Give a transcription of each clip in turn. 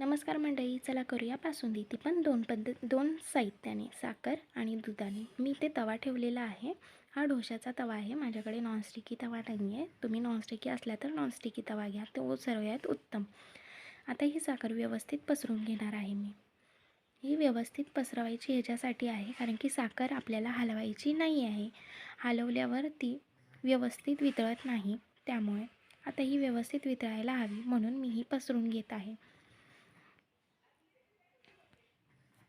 नमस्कार मंडळी चला करूया बासुंदी ती पण दोन पद्धत दोन साहित्याने साखर आणि दुधाने. मी ते तवा ठेवलेला आहे. हा ढोशाचा तवा आहे. माझ्याकडे नॉनस्टिकी तवा नाही आहे तुम्ही नॉनस्टिकी असल्या तर नॉनस्टिकी तवा घ्या. तो सर्वात उत्तम. आता ही साखर व्यवस्थित पसरून घेणार आहे मी. ही व्यवस्थित पसरवायची ह्याच्यासाठी आहे कारण की साखर आपल्याला हलवायची नाही आहे. हलवल्यावर ती व्यवस्थित वितळत नाही. त्यामुळे आता ही व्यवस्थित वितळायला हवी म्हणून मी ही पसरून घेत आहे.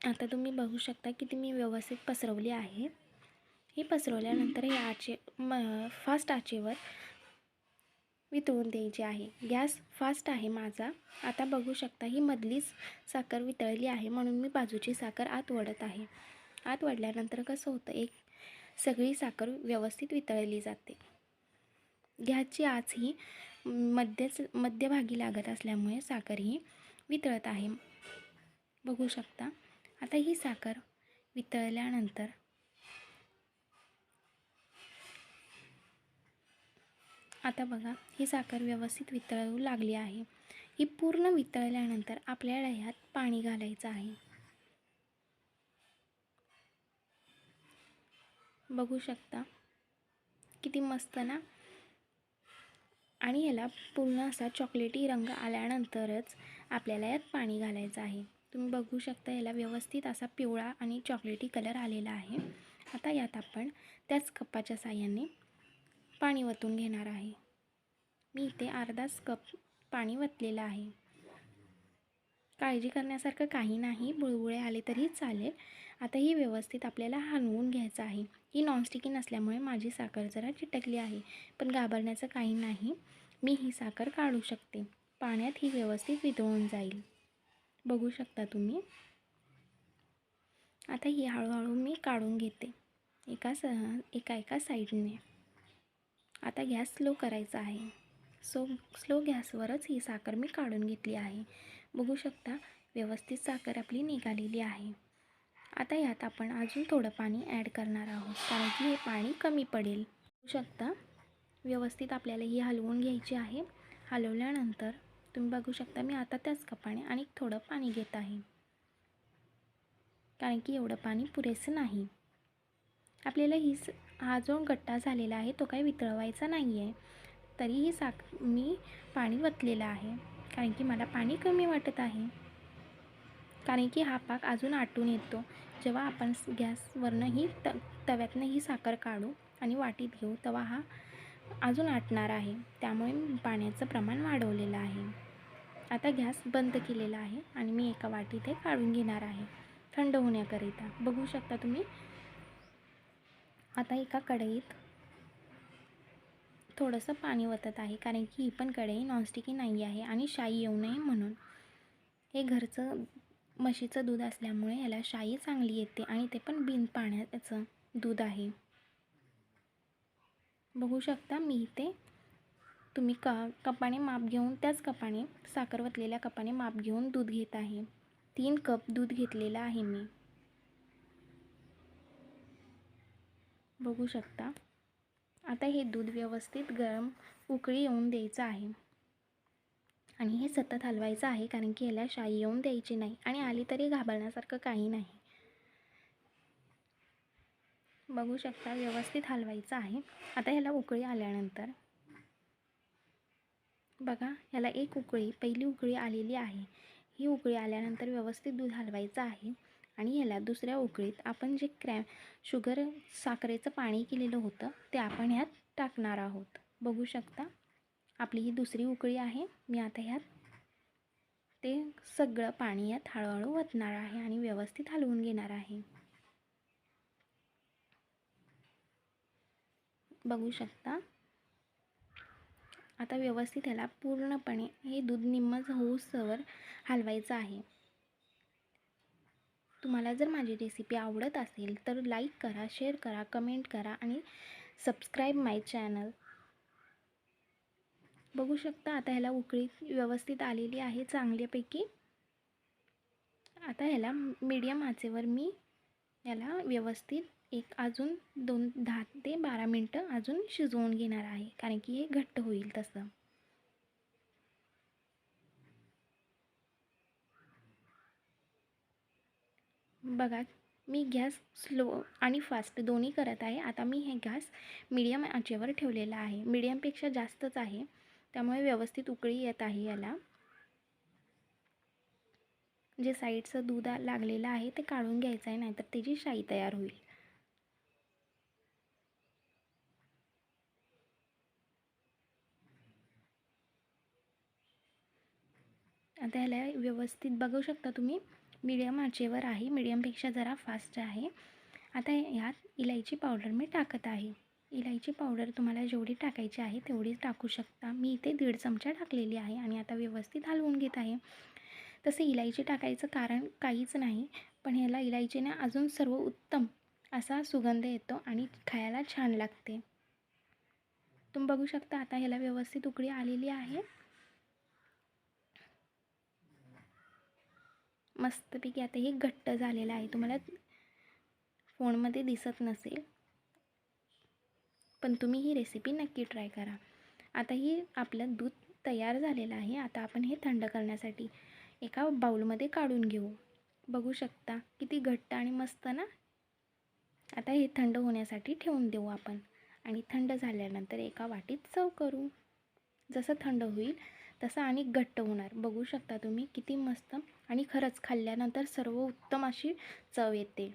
आता तुम्ही बघू शकता की ती मी व्यवस्थित पसरवली आहे. ही पसरवल्यानंतर हे आचे म फास्ट आचेवर वितळून द्यायची आहे. गॅस फास्ट आहे माझा. आता बघू शकता ही मधलीच साखर वितळली आहे म्हणून मी बाजूची साखर आत वडत आहे. आत वडल्यानंतर कसं होतं एक सगळी साखर व्यवस्थित वितळली जाते. गॅसची आच ही मध्यच मध्यभागी लागत असल्यामुळे साखर ही वितळत आहे. बघू शकता. आता ही साखर वितळल्यानंतर आता बघा ही साखर व्यवस्थित वितळू लागली आहे. ही पूर्ण वितळल्यानंतर आपल्याला ह्यात पाणी घालायचं आहे. बघू शकता किती मस्त ना? आणि ह्याला पूर्ण असा चॉकलेटी रंग आल्यानंतरच आपल्याला यात पाणी घालायचं आहे. तुम्ही बघू शकता याला व्यवस्थित असा पिवळा आणि चॉकलेटी कलर आलेला आहे. आता यात आपण त्याच कपाच्या साह्याने पाणी वतून घेणार आहे. मी इथे अर्धाच कप पाणी वतलेलं आहे. काळजी करण्यासारखं काही नाही बुळबुळे आले तरी चालेल. आता ही व्यवस्थित आपल्याला हलवून घ्यायचं आहे. ही नॉनस्टिकी नसल्यामुळे माझी साखर जरा चिटकली आहे पण घाबरण्याचं काही नाही. मी ही साखर काढू शकते. पाण्यात ही व्यवस्थित वितळून जाईल. बघू शकता तुम्ही. आता ही हळूहळू मी काढून घेते. एका स एका एका साईडने. आता गॅस स्लो करायचा आहे. सो स्लो गॅसवरच ही साखर मी काढून घेतली आहे. बघू शकता व्यवस्थित साखर आपली निघालेली आहे. आता यात आपण अजून थोडं पाणी ॲड करणार आहोत कारण की हे पाणी कमी पडेल. बघू शकता व्यवस्थित आपल्याला ही हलवून घ्यायची आहे. हलवल्यानंतर तुम्ही बघू शकता मी आता त्याच कपाने आणि थोडं पाणी घेत आहे. कारण की एवढं पाणी पुरेसं नाही. आपल्याला ही हा जो गट्टा झालेला आहे तो काही वितळवायचा नाही आहे तरीही साख मी पाणी वतलेलं आहे. कारण की मला पाणी कमी वाटत आहे. कारण की हा पाक अजून आटून येतो. जेव्हा आपण गॅसवरनं ही त तव्यातनं ही साखर काढू आणि वाटीत घेऊ तेव्हा हा अजून आटणार आहे. त्यामुळे पाण्याचं प्रमाण वाढवलेलं आहे. आता गॅस बंद केलेला आहे आणि मी एका वाटीत हे काढून घेणार आहे. थंड होण्याकरिता. बघू शकता तुम्ही. आता एका कढईत थोडंसं पाणी वतत आहे कारण की ही पण कढई नॉनस्टिकी नाही आहे आणि शाई येऊ नये म्हणून. हे घरचं म्हशीचं दूध असल्यामुळे याला शाई चांगली येते आणि ते पण बिन पाण्याचं दूध आहे. बघू शकता मी ते तुम्ही क कपाने माप घेऊन त्याच कपाने साखर वतलेल्या कपाने माप घेऊन दूध घेत आहे. तीन कप दूध घेतलेलं आहे मी. बघू शकता. आता हे दूध व्यवस्थित गरम उकळी येऊन द्यायचं आहे. आणि हे सतत हलवायचं आहे कारण की ह्याला शाई येऊन द्यायची नाही आणि आली तरी घाबरण्यासारखं काही नाही. बघू शकता व्यवस्थित हलवायचं आहे. आता ह्याला उकळी आल्यानंतर बघा ह्याला एक उकळी पहिली उकळी आलेली आहे. ही उकळी आल्यानंतर व्यवस्थित दूध हलवायचं आहे आणि ह्याला दुसऱ्या उकळीत आपण जे क्रॅम शुगर साखरेचं पाणी केलेलं होतं ते आपण ह्यात टाकणार आहोत. बघू शकता आपली ही दुसरी उकळी आहे. मी आता ह्यात ते सगळं पाणी यात हळूहळू वतणार आहे आणि व्यवस्थित हलवून घेणार आहे. बघू शकता आता व्यवस्थित ह्याला पूर्णपणे हे दूध निम्मच होऊसवर हलवायचं आहे. तुम्हाला जर माझी रेसिपी आवडत असेल तर लाईक करा शेअर करा कमेंट करा आणि सबस्क्राईब माय चॅनल बघू शकता आता ह्याला उकळी व्यवस्थित आलेली आहे चांगल्यापैकी. आता ह्याला मीडियम आचेवर मी याला व्यवस्थित एक अजून दोन दहा ते बारा मिनटं अजून शिजवून घेणार आहे कारण की हे घट्ट होईल तसं. बघा मी गॅस स्लो आणि फास्ट दोन्ही करत आहे. आता मी हे गॅस मीडियम आचेवर ठेवलेला आहे. मीडियमपेक्षा जास्तच आहे. त्यामुळे व्यवस्थित उकळी येत आहे याला. जे साईडचं दूध लागलेलं आहे ते काढून घ्यायचं आहे नाहीतर त्याची शाई तयार होईल. आता ह्याला व्यवस्थित बघू शकता तुम्ही. मीडियम आचेवर आहे. मीडियमपेक्षा जरा फास्ट आहे. आता ह्यात इलायची पावडर मी टाकत आहे. इलायची पावडर तुम्हाला जेवढी टाकायची आहे तेवढी टाकू शकता. मी इथे दीड चमचा टाकलेली आहे आणि आता व्यवस्थित हलवून घेत आहे. तसे इलायची टाकायचं कारण काहीच नाही. पण ह्याला इलायचीने अजून सर्व उत्तम असा सुगंध येतो आणि खायला छान लागते. तुम्ही बघू शकता आता ह्याला व्यवस्थित उकळी आलेली आहे. मस्तपैकी आता हे घट्ट झालेलं आहे. तुम्हाला फोनमध्ये दिसत नसेल पण तुम्ही ही रेसिपी नक्की ट्राय करा. आता ही आपलं दूध तयार झालेलं आहे. आता आपण हे थंड करण्यासाठी एका बाऊलमध्ये काढून घेऊ. बघू शकता किती घट्ट आणि मस्त ना? आता हे थंड होण्यासाठी ठेवून देऊ आपण. आणि थंड झाल्यानंतर एका वाटीत चव करू. जसं थंड होईल तसं आणि घट्ट होणार. बघू शकता तुम्ही किती मस्त आणि खरंच खाल्ल्यानंतर सर्व उत्तम अशी चव येते.